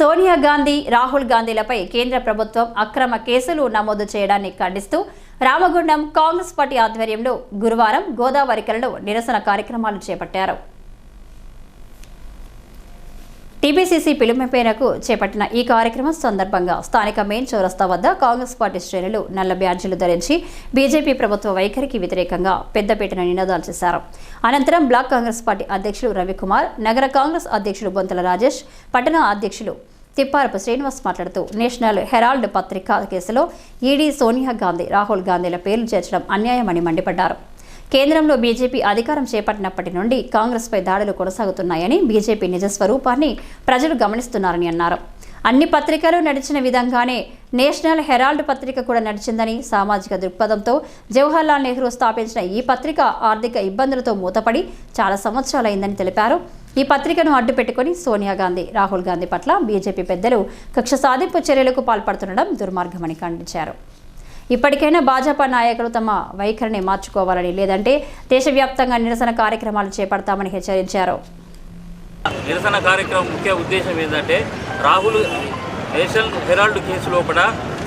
సోనియా గాంధీ రాహుల్ గాంధీలపై కేంద్ర ప్రభుత్వం అక్రమ కేసులు నమోదు చేయడాన్ని ఖండిస్తూ రామగుండం కాంగ్రెస్ పార్టీ ఆధ్వర్యంలో గురువారం గోదావరికలలో నిరసన కార్యక్రమాలు చేపట్టారు. టీపీసీసీ పిలుపు మేరకు చేపట్టిన ఈ కార్యక్రమం సందర్భంగా స్థానిక మెయిన్ చౌరస్తా వద్ద కాంగ్రెస్ పార్టీ శ్రేణులు నల్ల బ్యాడ్జీలు ధరించి బీజేపీ ప్రభుత్వ వైఖరికి వ్యతిరేకంగా పెద్దపీటన నినాదాలు చేశారు. అనంతరం బ్లాక్ కాంగ్రెస్ పార్టీ అధ్యక్షులు రవికుమార్ నగర కాంగ్రెస్ అధ్యక్షులు బొంతల రాజేష్ పట్టణ అధ్యక్షులు తిప్పారపు శ్రీనివాస్ మాట్లాడుతూ నేషనల్ హెరాల్డ్ పత్రిక కేసులో ఈడీ సోనియా గాంధీ రాహుల్ గాంధీల పేర్లు చేర్చడం అన్యాయమని మండిపడ్డారు. కేంద్రంలో బీజేపీ అధికారం చేపట్టినప్పటి నుండి కాంగ్రెస్పై దాడులు కొనసాగుతున్నాయని బీజేపీ నిజ స్వరూపాన్ని ప్రజలు గమనిస్తున్నారని అన్నారు. అన్ని పత్రికలు నడిచిన విధంగానే నేషనల్ హెరాల్డ్ పత్రిక కూడా నడిచిందని సామాజిక దృక్పథంతో జవహర్లాల్ నెహ్రూ స్థాపించిన ఈ పత్రిక ఆర్థిక ఇబ్బందులతో మూతపడి చాలా సంవత్సరాలైందని తెలిపారు. ఈ పత్రికను అడ్డు పెట్టుకుని సోనియా గాంధీ రాహుల్ గాంధీ పట్ల బీజేపీ పెద్దలు కక్ష సాధింపు చర్యలకు పాల్పడుతుండడం దుర్మార్గమని ఖండించారు. ఇప్పటికైనా భాజపా నాయకులు తమ వైఖరిని మార్చుకోవాలని లేదంటే దేశవ్యాప్తంగా నిరసన కార్యక్రమాలు చేపడతామని హెచ్చరించారు. నిరసన కార్యక్రమం ముఖ్య ఉద్దేశం ఏంటంటే రాహుల్ నేషనల్ హెరాల్డ్ కేసు లోపల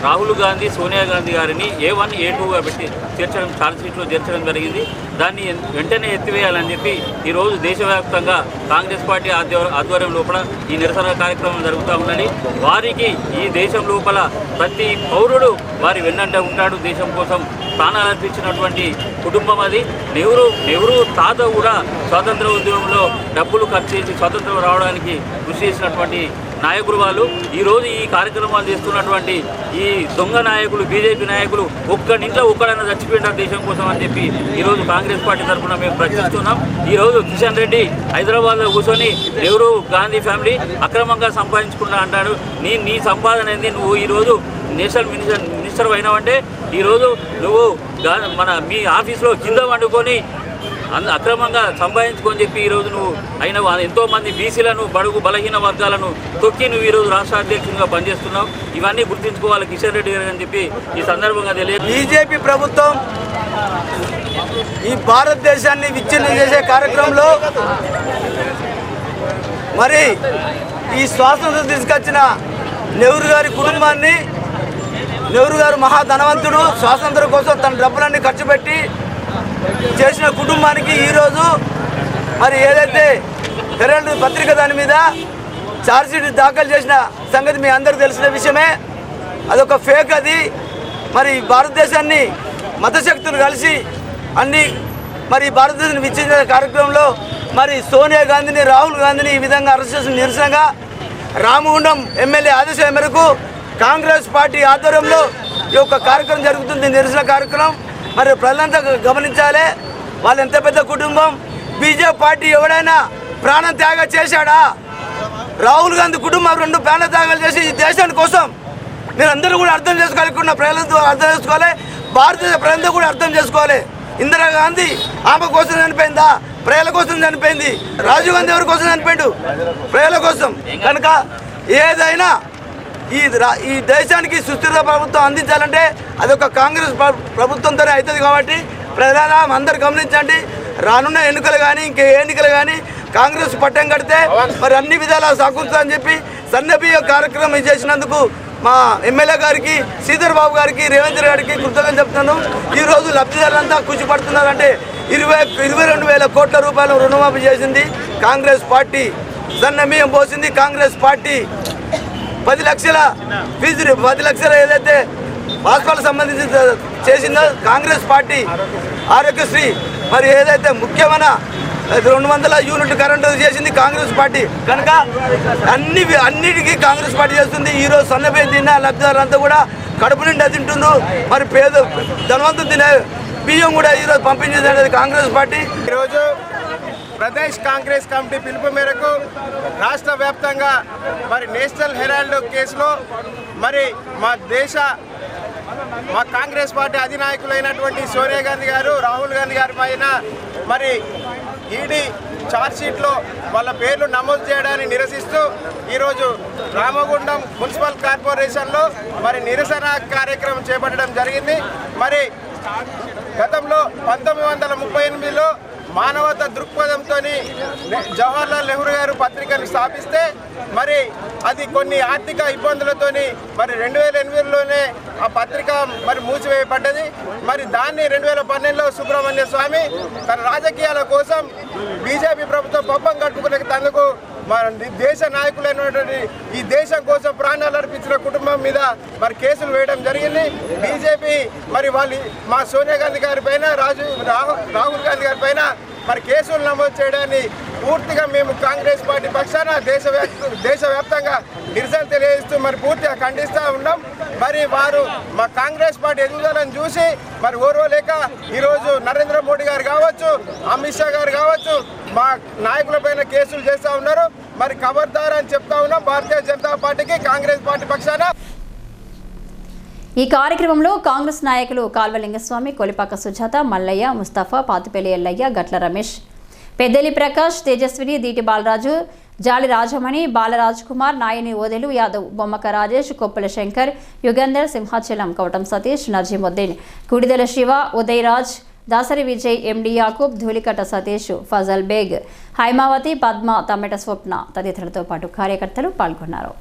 రాహుల్ గాంధీ సోనియా గాంధీ గారిని ఏ వన్ ఏ టూగా పెట్టి చేర్చడం చాలా సీట్లో చేర్చడం జరిగింది. దాన్ని వెంటనే ఎత్తివేయాలని చెప్పి ఈరోజు దేశవ్యాప్తంగా కాంగ్రెస్ పార్టీ ఆధ్వ- ఆధ్వర్యం లోపల ఈ నిరసన కార్యక్రమం జరుగుతూ ఉన్నది. వారికి ఈ దేశం లోపల ప్రతి పౌరుడు వారి వెన్నంట ఉంటాడు. దేశం కోసం ప్రాణాలు అర్పించినటువంటి కుటుంబం అది. నెహ్రూ నెహ్రూ తాత కూడా స్వాతంత్ర ఉద్యమంలో డబ్బులు ఖర్చు చేసి స్వాతంత్రం రావడానికి కృషి చేసినటువంటి నాయకులు వాళ్ళు ఈరోజు ఈ కార్యక్రమాలు చేస్తున్నటువంటి ఈ దొంగ నాయకులు బీజేపీ నాయకులు ఒక్కడింట్లో ఒక్కడైనా చచ్చిపోయినారు దేశం కోసం అని చెప్పి ఈరోజు కాంగ్రెస్ పార్టీ తరఫున మేము ప్రశ్నిస్తున్నాం. ఈరోజు కిషన్ రెడ్డి హైదరాబాద్లో కూర్చొని నెహ్రూ గాంధీ ఫ్యామిలీ అక్రమంగా సంపాదించుకున్నా అంటాడు. నీ నీ సంపాదన ఏంది? నువ్వు ఈరోజు నేషనల్ మినిస్టర్ మినిస్టర్ అయినావంటే ఈరోజు నువ్వు మన మీ ఆఫీస్లో కింద వండుకొని అక్రమంగా సంపాదించుకొని చెప్పి ఈరోజు నువ్వు అయిన ఎంతోమంది బీసీలను బడుగు బలహీన వర్గాలను తొక్కి నువ్వు ఈరోజు రాష్ట్ర అధ్యక్షునిగా పనిచేస్తున్నావు. ఇవన్నీ గుర్తుంచుకోవాలి కిషన్ రెడ్డి గారు అని చెప్పి ఈ సందర్భంగా తెలియ బీజేపీ ప్రభుత్వం ఈ భారతదేశాన్ని విచ్ఛిన్నం చేసే కార్యక్రమంలో మరి ఈ స్వాతంత్రం తీసుకొచ్చిన నెహ్రూ గారి కుటుంబాన్ని నెహ్రూ గారు మహా ధనవంతుడు స్వాతంత్రం కోసం తన డబ్బులన్నీ ఖర్చు పెట్టి చేసిన కుటుంబానికి ఈరోజు మరి ఏదైతే హెరాల్డ్ పత్రిక దాని మీద ఛార్జ్షీట్ దాఖలు చేసిన సంగతి మీ అందరికీ తెలిసిన విషయమే. అదొక ఫేక్ అది. మరి భారతదేశాన్ని మతశక్తులు కలిసి అన్ని మరి భారతదేశాన్ని విచ్చిన కార్యక్రమంలో మరి సోనియా గాంధీని రాహుల్ గాంధీని ఈ విధంగా అరెస్ట్ చేసిన నిరసనగా రామగుండం ఎమ్మెల్యే ఆదేశాల మేరకు కాంగ్రెస్ పార్టీ ఆధ్వర్యంలో ఈ యొక్క కార్యక్రమం జరుగుతుంది. నిరసన కార్యక్రమం మరి ప్రజలంతా గమనించాలి. వాళ్ళు ఎంత పెద్ద కుటుంబం? బీజేపీ పార్టీ ఎవడైనా ప్రాణం త్యాగ చేశాడా? రాహుల్ గాంధీ కుటుంబం రెండు ప్రాణ త్యాగాలు చేసి ఈ దేశాని కోసం మీరందరూ కూడా అర్థం చేసుకోవాలనుకున్న ప్రజలతో అర్థం చేసుకోవాలి. భారతదేశ ప్రజలతో కూడా అర్థం చేసుకోవాలి. ఇందిరాగాంధీ ఆమె కోసం చనిపోయిందా? ప్రజల కోసం చనిపోయింది. రాజీవ్ గాంధీ ఎవరి కోసం చనిపోయాడు? ప్రజల కోసం. కనుక ఏదైనా ఈ ఈ దేశానికి సుస్థిర ప్రభుత్వం అందించాలంటే అదొక కాంగ్రెస్ ప్ర- ప్రభుత్వంతోనే అవుతుంది కాబట్టి ప్రజల అందరు గమనించండి. రానున్న ఎన్నికలు కానీ ఇంకే ఎన్నికలు కానీ కాంగ్రెస్ పట్టం కడితే మరి అన్ని విధాలా సాగుతుందని చెప్పి సన్నబియ్య కార్యక్రమం చేసినందుకు మా ఎమ్మెల్యే గారికి శ్రీధర్ బాబు గారికి రేవంత్ రెడ్డి గారికి కృతజ్ఞత చెప్తున్నాను. ఈ రోజు లబ్ధిదారులంతా కృషి పడుతున్నారంటే ఇరవై ఇరవై రెండు వేల కోట్ల రూపాయలు రుణమాఫీ చేసింది కాంగ్రెస్ పార్టీ. సన్నబియ్యం పోసింది కాంగ్రెస్ పార్టీ. పది లక్షల ఫీజు పది లక్షల ఏదైతే హాస్పిటల్ సంబంధించి చేసిందో కాంగ్రెస్ పార్టీ ఆరోగ్యశ్రీ మరి ఏదైతే ముఖ్యమైన రెండు వందల యూనిట్ కరెంటు చేసింది కాంగ్రెస్ పార్టీ. కనుక అన్ని అన్నిటికీ కాంగ్రెస్ పార్టీ చేస్తుంది. ఈరోజు సన్నబియ్యం తిన్న లబ్ధిదారులంతా కూడా కడుపు నిండా తింటుండ్రు. మరి పేద ధనవంతులు తినే బియ్యం కూడా ఈరోజు పంపించేది అనేది కాంగ్రెస్ పార్టీ. ఈరోజు ప్రదేశ్ కాంగ్రెస్ కమిటీ పిలుపు మేరకు రాష్ట్ర వ్యాప్తంగా మరి నేషనల్ హెరాల్డ్ కేసులో మరి మా దేశ మా కాంగ్రెస్ పార్టీ అధినాయకులైనటువంటి సోనియా గాంధీ గారు రాహుల్ గాంధీ గారి పైన మరి ఈడీ ఛార్జ్షీట్లో వాళ్ళ పేర్లు నమోదు చేయడాన్ని నిరసిస్తూ ఈరోజు రామగుండం మున్సిపల్ కార్పొరేషన్లో మరి నిరసన కార్యక్రమం చేపట్టడం జరిగింది. మరి గతంలో పంతొమ్మిది వందల ముప్పై ఎనిమిదిలో మానవత దృక్పథంతో జవహర్లాల్ నెహ్రూ గారు పత్రికను స్థాపిస్తే మరి అది కొన్ని ఆర్థిక ఇబ్బందులతోని మరి రెండు వేల ఎనిమిదిలోనే ఆ పత్రిక మరి మూసివేయబడ్డది. మరి దాన్ని రెండు వేల పన్నెండులో సుబ్రహ్మణ్య స్వామి తన రాజకీయాల కోసం బీజేపీ ప్రభుత్వం పబ్బం కట్టుకునే తందుకు మరి దేశ నాయకులైనటువంటి ఈ దేశం కోసం ప్రాణాలు అర్పించిన కుటుంబం మీద మరి కేసులు వేయడం జరిగింది. బీజేపీ మరి వాళ్ళు మా సోనియా గాంధీ గారి పైన రాజు రాహుల్ రాహుల్ గాంధీ గారి పైన మరి కేసులు నమోదు చేయడాన్ని పూర్తిగా మేము కాంగ్రెస్ పార్టీ పక్షాన దేశవ్యాప్త దేశవ్యాప్తంగా నిరసన తెలియజేస్తూ మరి పూర్తిగా ఖండిస్తూ ఉన్నాం. మరి వారు మా కాంగ్రెస్ పార్టీ ఎదుగుదలను చూసి మరి ఓర్వలేక ఈరోజు నరేంద్ర మోడీ గారు కావచ్చు అమిత్ షా గారు కావచ్చు మా నాయకులపైన కేసులు చేస్తూ ఉన్నారు. మరి ఖబర్దార్ అని చెప్తా ఉన్నాం భారతీయ జనతా పార్టీకి కాంగ్రెస్ పార్టీ పక్షాన. ఈ కార్యక్రమంలో కాంగ్రెస్ నాయకులు కాల్వలింగస్వామి కొలిపాక సుజాత మల్లయ్య ముస్తఫా పాతిపేలి ఎల్లయ్య గట్ల రమేష్ పెద్దలి ప్రకాష్ తేజస్విని దీటి బాలరాజు జాలి రాజమణి బాలరాజ్ కుమార్ నాయని ఓదెలు యాదవ్ బొమ్మక రాజేష్ కొప్పుల శంకర్ యుగంధర్ సింహాచలం కవటం సతీష్ నజీముద్దీన్ కుడిదెల శివ ఉదయరాజ్ దాసరి విజయ్ ఎండి యాకూబ్ ధూళికట్ట సతీష్ ఫజల్ బేగ్ హైమావతి పద్మ తమ్మెట స్వప్న తదితరులతో పాటు కార్యకర్తలు పాల్గొన్నారు.